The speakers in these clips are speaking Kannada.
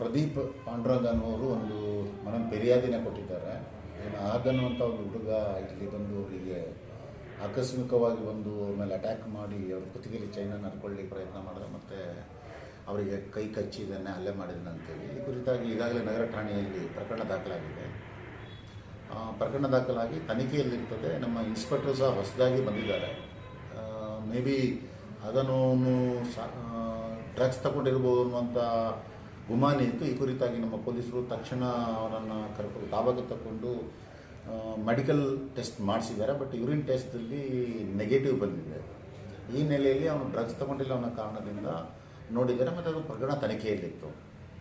ಪ್ರದೀಪ್ ಪಾಂಡ್ರಂಗ್ ಅನ್ನೋರು ಒಂದು ಮನನ್ ಫಿರ್ಯಾದಿನ ಕೊಟ್ಟಿದ್ದಾರೆ. ಏನು ಆಗನ್ನುವಂಥ ಒಂದು ಹುಡುಗ, ಇಲ್ಲಿ ಬಂದು ಅವರಿಗೆ ಆಕಸ್ಮಿಕವಾಗಿ ಬಂದು ಅವ್ರ ಮೇಲೆ ಅಟ್ಯಾಕ್ ಮಾಡಿ ಅವ್ರ ಕುತ್ತಿಗೆಲಿ ಚೈನನ್ನು ಹರ್ಕೊಳ್ಳಿ ಪ್ರಯತ್ನ ಮಾಡಿದೆ ಮತ್ತು ಅವರಿಗೆ ಕೈ ಕಚ್ಚಿ ಇದನ್ನೇ ಹಲ್ಲೆ ಮಾಡಿದ್ರು ಅಂತೇಳಿ. ಈ ಕುರಿತಾಗಿ ಈಗಾಗಲೇ ನಗರ ಠಾಣೆಯಲ್ಲಿ ಪ್ರಕರಣ ದಾಖಲಾಗಿದೆ. ಪ್ರಕರಣ ದಾಖಲಾಗಿ ತನಿಖೆಯಲ್ಲಿರ್ತದೆ. ನಮ್ಮ ಇನ್ಸ್ಪೆಕ್ಟರ್ ಸಹ ಹೊಸದಾಗಿ ಬಂದಿದ್ದಾರೆ. ಮೇ ಬಿ ಅದನ್ನು ಡ್ರಗ್ಸ್ ತಗೊಂಡಿರ್ಬೋದು ಅನ್ನುವಂಥ ಗುಮಾನಿ ಇತ್ತು ಈ ಕುರಿತಾಗಿ ನಮ್ಮ ಪೊಲೀಸರು ತಕ್ಷಣ ಅವರನ್ನು ಕರ್ಕೊಂಡು ತಾವಾಗ ತಗೊಂಡು ಮೆಡಿಕಲ್ ಟೆಸ್ಟ್ ಮಾಡಿಸಿದ್ದಾರೆ. ಬಟ್ ಯೂರಿನ್ ಟೆಸ್ಟಲ್ಲಿ ನೆಗೆಟಿವ್ ಬಂದಿದೆ. ಈ ನೆಲೆಯಲ್ಲಿ ಅವನು ಡ್ರಗ್ಸ್ ತಗೊಂಡಿಲ್ಲ ಅನ್ನೋ ಕಾರಣದಿಂದ ನೋಡಿದ್ದಾರೆ ಮತ್ತು ಅದು ಪ್ರಕರಣ ತನಿಖೆಯಲ್ಲಿತ್ತು.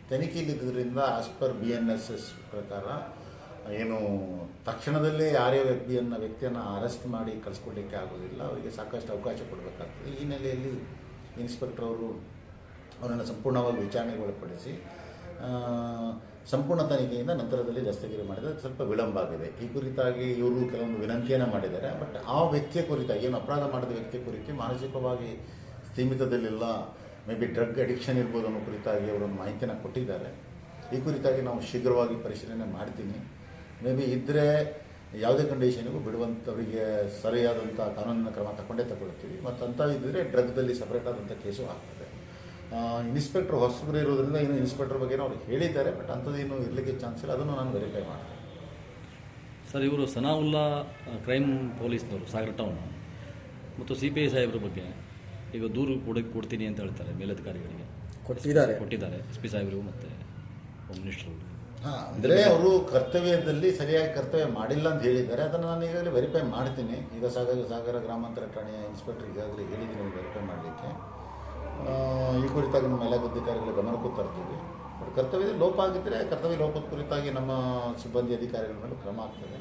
ತನಿಖೆಯಲ್ಲಿದ್ದರಿಂದ as per B N S S ಪ್ರಕಾರ, ಏನು, ತಕ್ಷಣದಲ್ಲೇ ಯಾರೇ ವ್ಯಕ್ತಿಯನ್ನು ವ್ಯಕ್ತಿಯನ್ನು ಅರೆಸ್ಟ್ ಮಾಡಿ ಕಳಿಸ್ಕೊಡ್ಲಿಕ್ಕೆ ಆಗೋದಿಲ್ಲ. ಅವರಿಗೆ ಸಾಕಷ್ಟು ಅವಕಾಶ ಕೊಡಬೇಕಾಗ್ತದೆ. ಈ ನೆಲೆಯಲ್ಲಿ ಇನ್ಸ್ಪೆಕ್ಟರ್ ಅವರು ಅವರನ್ನು ಸಂಪೂರ್ಣವಾಗಿ ವಿಚಾರಣೆಗೆ ಒಳಪಡಿಸಿ ಸಂಪೂರ್ಣ ತನಿಖೆಯಿಂದ ನಂತರದಲ್ಲಿ ದಸ್ತಗಿರಿ ಮಾಡಿದರೆ ಸ್ವಲ್ಪ ವಿಳಂಬ ಆಗಿದೆ. ಈ ಕುರಿತಾಗಿ ಇವರು ಕೆಲವೊಂದು ವಿನಂತಿಯನ್ನು ಮಾಡಿದ್ದಾರೆ. ಬಟ್ ಆ ವ್ಯಕ್ತಿಯ ಕುರಿತಾಗಿ ಏನು ಅಪರಾಧ ಮಾಡಿದ ವ್ಯಕ್ತಿಯ ಕುರಿತು ಮಾನಸಿಕವಾಗಿ ಸೀಮಿತದಲ್ಲಿಲ್ಲ, ಮೇ ಬಿ ಡ್ರಗ್ ಅಡಿಕ್ಷನ್ ಇರ್ಬೋದು ಅನ್ನೋ ಕುರಿತಾಗಿ ಅವರೊಂದು ಮಾಹಿತಿಯನ್ನು ಕೊಟ್ಟಿದ್ದಾರೆ. ಈ ಕುರಿತಾಗಿ ನಾವು ಶೀಘ್ರವಾಗಿ ಪರಿಶೀಲನೆ ಮಾಡ್ತೀನಿ. ಮೇ ಬಿ ಇದ್ದರೆ ಯಾವುದೇ ಕಂಡೀಷನಿಗೂ ಬಿಡುವಂಥವರಿಗೆ ಸರಿಯಾದಂಥ ಕಾನೂನಿನ ಕ್ರಮ ತಗೊಂಡೇ ತಗೊಳ್ತೀವಿ. ಮತ್ತು ಅಂಥ ಇದ್ದರೆ ಡ್ರಗ್ದಲ್ಲಿ ಸಪ್ರೇಟ್ ಆದಂಥ ಕೇಸು ಆಗ್ತದೆ. ಇನ್ಸ್ಪೆಕ್ಟರ್ ಹೊಸಬ್ರು ಇರೋದ್ರಿಂದ ಇನ್ನು ಇನ್ಸ್ಪೆಕ್ಟರ್ ಬಗ್ಗೆ ಅವ್ರು ಹೇಳಿದ್ದಾರೆ ಬಟ್ ಅಂಥದ್ದೇನು ಇರಲಿಕ್ಕೆ ಚಾನ್ಸ್ ಇಲ್ಲ. ಅದನ್ನು ನಾನು ವೆರಿಫೈ ಮಾಡ್ತೀನಿ. ಸರ್ ಇವರು ಸನಾವುಲ್ಲಾ ಕ್ರೈಮ್ ಪೊಲೀಸ್ನವರು ಸಾಗರ ಟೌನ್ ಮತ್ತು ಸಿ ಪಿ ಐ ಸಾಹೇಬ್ರ ಬಗ್ಗೆ ಈಗ ದೂರು ಕೂಡ ಕೊಡ್ತೀನಿ ಅಂತ ಹೇಳ್ತಾರೆ ಮೇಲಧಿಕಾರಿಗಳಿಗೆ. ಕೊಟ್ಟಿದ್ದಾರೆ. ಕೊಟ್ಟಿದ್ದಾರೆ. ಎಸ್ ಪಿ ಸಾಹೇಬರು ಮತ್ತು ಹೋಮ್ ಮಿನಿಸ್ಟರ್ ಹಾಂ ಅಂದರೆ ಅವರು ಕರ್ತವ್ಯದಲ್ಲಿ ಸರಿಯಾಗಿ ಕರ್ತವ್ಯ ಮಾಡಿಲ್ಲ ಅಂತ ಹೇಳಿದ್ದಾರೆ. ಅದನ್ನು ನಾನು ಈಗಾಗಲೇ ವೆರಿಫೈ ಮಾಡ್ತೀನಿ. ಈಗ ಸಾಗರ ಸಾಗರ ಗ್ರಾಮಾಂತರ ಠಾಣೆಯ ಇನ್ಸ್ಪೆಕ್ಟರ್ ಈಗಾಗಲೇ ಹೇಳಿದ್ದೀನಿ ವೆರಿಫೈ ಈ ಕುರಿತಾಗಿ ನಮ್ಮ ಎಲ್ಲ ಅಧಿಕಾರಿಗಳ ಗಮನಕ್ಕೂ ತರ್ತೀವಿ ಬಟ್ ಕರ್ತವ್ಯದ ಲೋಪ ಆಗಿದ್ದರೆ ಕರ್ತವ್ಯ ಲೋಪದ ಕುರಿತಾಗಿ ನಮ್ಮ ಸಿಬ್ಬಂದಿ ಅಧಿಕಾರಿಗಳ ಮೇಲೆ ಕ್ರಮ ಆಗ್ತದೆ.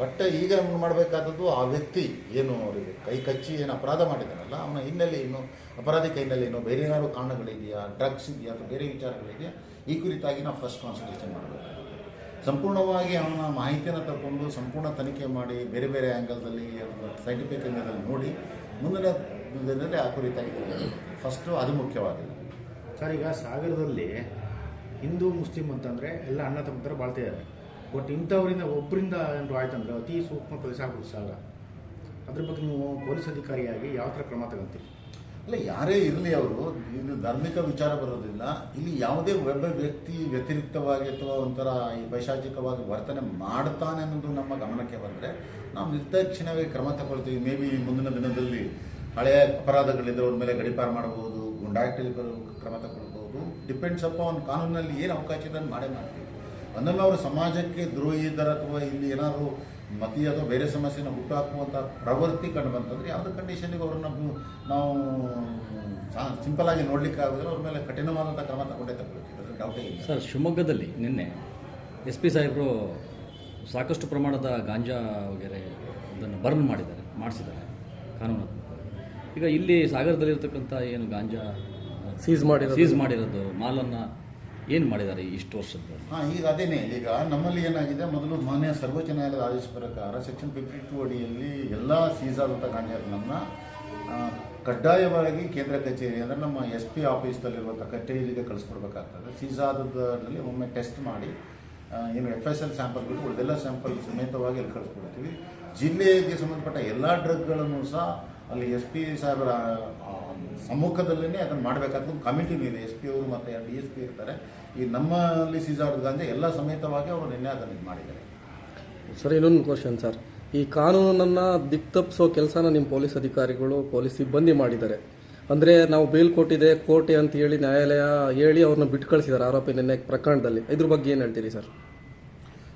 ಬಟ್ ಈಗ ಮಾಡಬೇಕಾದದ್ದು ಆ ವ್ಯಕ್ತಿ ಏನು ಅವರಿಗೆ ಕೈ ಕಚ್ಚಿ ಏನು ಅಪರಾಧ ಮಾಡಿದಾನಲ್ಲ ಅವನ ಹಿನ್ನೆಲೆ ಏನು, ಅಪರಾಧಿ ಕೈನಲ್ಲಿ ಏನು ಬೇರೆ ಏನಾದರೂ ಕಾರಣಗಳಿದೆಯಾ ಡ್ರಗ್ಸ್ ಇದೆಯಾ ಅಥವಾ ಬೇರೆ ವಿಚಾರಗಳಿದೆಯಾ, ಈ ಕುರಿತಾಗಿ ನಾವು ಫಸ್ಟ್ ಕಾನ್ಸಂಟ್ರೇಷನ್ ಮಾಡಬೇಕು ಸಂಪೂರ್ಣವಾಗಿ ಅವನ ಮಾಹಿತಿಯನ್ನು ತಗೊಂಡು ಸಂಪೂರ್ಣ ತನಿಖೆ ಮಾಡಿ ಬೇರೆ ಬೇರೆ ಆ್ಯಂಗಲ್ದಲ್ಲಿ ಸೈಂಟಿಫಿಕ್ ಆ್ಯಂಗಲಲ್ಲಿ ನೋಡಿ ಮುಂದಿನ ದಿನದಲ್ಲಿ ಆ ಕುರಿತಾಗಿ ಫಸ್ಟು ಅದು ಮುಖ್ಯವಾಗಿದೆ ಸರ್, ಈಗ ಸಾಗರದಲ್ಲಿ ಹಿಂದೂ, ಮುಸ್ಲಿಂ ಅಂತಂದರೆ ಎಲ್ಲ ಅಣ್ಣ ತಮ್ಮಂತರ ಬಾಳ್ತಿದ್ದಾರೆ ಬಟ್ ಇಂಥವರಿಂದ ಒಬ್ಬರಿಂದ ಏನಾದ್ರು ಆಯ್ತಂದ್ರೆ ಅತಿ ಸೂಕ್ಷ್ಮ ಪ್ರದೇಶ ಆಗ್ಬೋದು ಸಾಗರ. ಅದ್ರ ಬಗ್ಗೆ ನೀವು ಪೊಲೀಸ್ ಅಧಿಕಾರಿಯಾಗಿ ಯಾವ ಥರ ಕ್ರಮ ತಗೊಂತೀರಿ ಅಲ್ಲ ಯಾರೇ ಇರಲಿ ಅವರು, ಇದು ಧಾರ್ಮಿಕ ವಿಚಾರ ಬರೋದಿಲ್ಲ ಇಲ್ಲಿ ಯಾವುದೇ ಒಬ್ಬ ವ್ಯಕ್ತಿ ವ್ಯತಿರಿಕ್ತವಾಗಿ ಅಥವಾ ಒಂಥರ ಈ ಪೈಶಾಚಿಕವಾಗಿ ವರ್ತನೆ ಮಾಡ್ತಾನೆ ಅನ್ನೋದು ನಮ್ಮ ಗಮನಕ್ಕೆ ಬಂದರೆ ನಾವು ನಿರ್ದಾಕ್ಷಿಣ್ಯವಾಗಿ ಕ್ರಮ ತಗೊಳ್ತೀವಿ. ಮೇ ಬಿ ಮುಂದಿನ ದಿನದಲ್ಲಿ ಹಳೆಯ ಅಪರಾಧಗಳಿದ್ರೆ ಅವ್ರ ಮೇಲೆ ಗಡಿಪಾರು ಮಾಡಬಹುದು ಗುಂಡಾಟಿಲ್ ಕ್ರಮ ತಗೊಳ್ಬೋದು ಡಿಪೆಂಡ್ಸ್ ಅಪಾನ್ ಕಾನೂನಲ್ಲಿ ಏನು ಅವಕಾಶ ಇದೆ ಅದನ್ನ ಮಾಡೇ ಮಾಡ್ತೀವಿ. ಅಂದ್ರೆ ಅವರು ಸಮಾಜಕ್ಕೆ ದ್ರೋಹಿ ಇದ್ದಾರೆ ಅಥವಾ ಇಲ್ಲಿ ಏನಾದ್ರು ಮತಿ ಅಥವಾ ಬೇರೆ ಸಮಸ್ಯೆನ ಹುಟ್ಟುಹಾಕುವಂಥ ಪ್ರವೃತ್ತಿ ಕಂಡು ಬಂತಂದರೆ ಯಾವುದೇ ಕಂಡೀಷನ್ಗೆ ಅವ್ರನ್ನ ನಾವು ಸಿಂಪಲ್ ಆಗಿ ನೋಡ್ಲಿಕ್ಕೆ ಆಗೋದಿಲ್ಲ. ಅವ್ರ ಮೇಲೆ ಕಠಿಣವಾದಂಥ ಕ್ರಮ ತಗೊಂಡೇ ತಗೊಳ್ತೀವಿ ಅದರ ಡೌಟೇ ಇಲ್ಲ. ಸರ್ ಶಿವಮೊಗ್ಗದಲ್ಲಿ ನಿನ್ನೆ ಎಸ್ ಪಿ ಸಾಹೇಬರು ಸಾಕಷ್ಟು ಪ್ರಮಾಣದ ಗಾಂಜಾ ವಗೇರೆ ಅದನ್ನು ಬರ್ನ್ ಮಾಡಿದ್ದಾರೆ ಮಾಡಿಸಿದ್ದಾರೆ ಕಾನೂನು ಈಗ ಇಲ್ಲಿ ಸಾಗರದಲ್ಲಿರ್ತಕ್ಕಂಥ ಏನು ಗಾಂಜಾ ಸೀಸ್ ಮಾಡಿ ಸೀಸ್ ಮಾಡಿರೋದು ಮಾಲನ್ನು ಏನು ಮಾಡಿದ್ದಾರೆ ಇಷ್ಟು ವರ್ಷದ ಹಾಂ, ಈಗ ಅದೇನೇ, ಈಗ ನಮ್ಮಲ್ಲಿ ಏನಾಗಿದೆ, ಮೊದಲು ಮಾನ್ಯ ಸರ್ವೋಚ್ಚ ನ್ಯಾಯಾಲಯದ ಆದೇಶ ಪ್ರಕಾರ ಸೆಕ್ಷನ್ ಫಿಫ್ಟಿ ಟು ಅಡಿಯಲ್ಲಿ ಎಲ್ಲ ಸೀಸಾದಂಥ ಗಾಂಜಾಗಳನ್ನು ಕಡ್ಡಾಯವಾಗಿ ಕೇಂದ್ರ ಕಚೇರಿ, ಅಂದರೆ ನಮ್ಮ ಎಸ್ ಪಿ ಆಫೀಸ್ನಲ್ಲಿರುವಂಥ ಕಚೇರಿಗೆ ಕಳಿಸ್ಕೊಡ್ಬೇಕಾಗ್ತದೆ. ಸೀಸಾದಲ್ಲಿ ಒಮ್ಮೆ ಟೆಸ್ಟ್ ಮಾಡಿ ಏನು ಎಫ್ ಎಸ್ ಎಲ್ ಸ್ಯಾಂಪಲ್ ಬಿಟ್ಟು ಉಳಿದೆಲ್ಲ ಸ್ಯಾಂಪಲ್ ಸಮೇತವಾಗಿ ಅಲ್ಲಿ ಕಳಿಸ್ಕೊಡ್ತೀವಿ. ಜಿಲ್ಲೆಗೆ ಸಂಬಂಧಪಟ್ಟ ಎಲ್ಲ ಡ್ರಗ್ಗಳನ್ನು ಸಹ ಅಲ್ಲಿ ಎಸ್ ಪಿ ಸಾಹೇಬರ ಸಮ್ಮುಖದಲ್ಲೇ ಅದನ್ನು ಮಾಡಬೇಕಾದ ಕಮಿಟಿನೂ ಇದೆ. ಎಸ್ ಪಿ ಅವರು ಮತ್ತು ಡಿ ಎಸ್ ಪಿ ಇರ್ತಾರೆ. ಈ ನಮ್ಮಲ್ಲಿ ಸೀಜಾರ್ಡ್ ಗಾಂಧಿ ಎಲ್ಲ ಸಮೇತವಾಗಿ ಅವರು ನಿನ್ನೆ ಅದನ್ನು ಇದು ಮಾಡಿದ್ದಾರೆ. ಸರ್ ಇನ್ನೊಂದು ಕ್ವಶನ್ ಸರ್. ಈ ಕಾನೂನನ್ನು ದಿಕ್ತಪ್ಪಿಸೋ ಕೆಲಸನ ನಿಮ್ಮ ಪೊಲೀಸ್ ಅಧಿಕಾರಿಗಳು ಪೊಲೀಸ್ ಸಿಬ್ಬಂದಿ ಮಾಡಿದ್ದಾರೆ. ಅಂದರೆ ನಾವು ಬೇಲ್ ಕೊಟ್ಟಿದೆ ಕೋರ್ಟೆ ಅಂತ ಹೇಳಿ ನ್ಯಾಯಾಲಯ ಹೇಳಿ ಅವ್ರನ್ನ ಬಿಟ್ಟು ಕಳಿಸಿದ್ದಾರೆ ಆರೋಪಿ ನಿನ್ನೆ ಪ್ರಕರಣದಲ್ಲಿ. ಇದ್ರ ಬಗ್ಗೆ ಏನು ಹೇಳ್ತೀರಿ ಸರ್?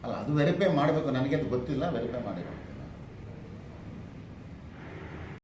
ಅಲ್ಲ ಅದು ವೆರಿಫೈ ಮಾಡಬೇಕು. ನನಗೆ ಅದು ಗೊತ್ತಿಲ್ಲ. ವೆರಿಫೈ ಮಾಡಿರೋ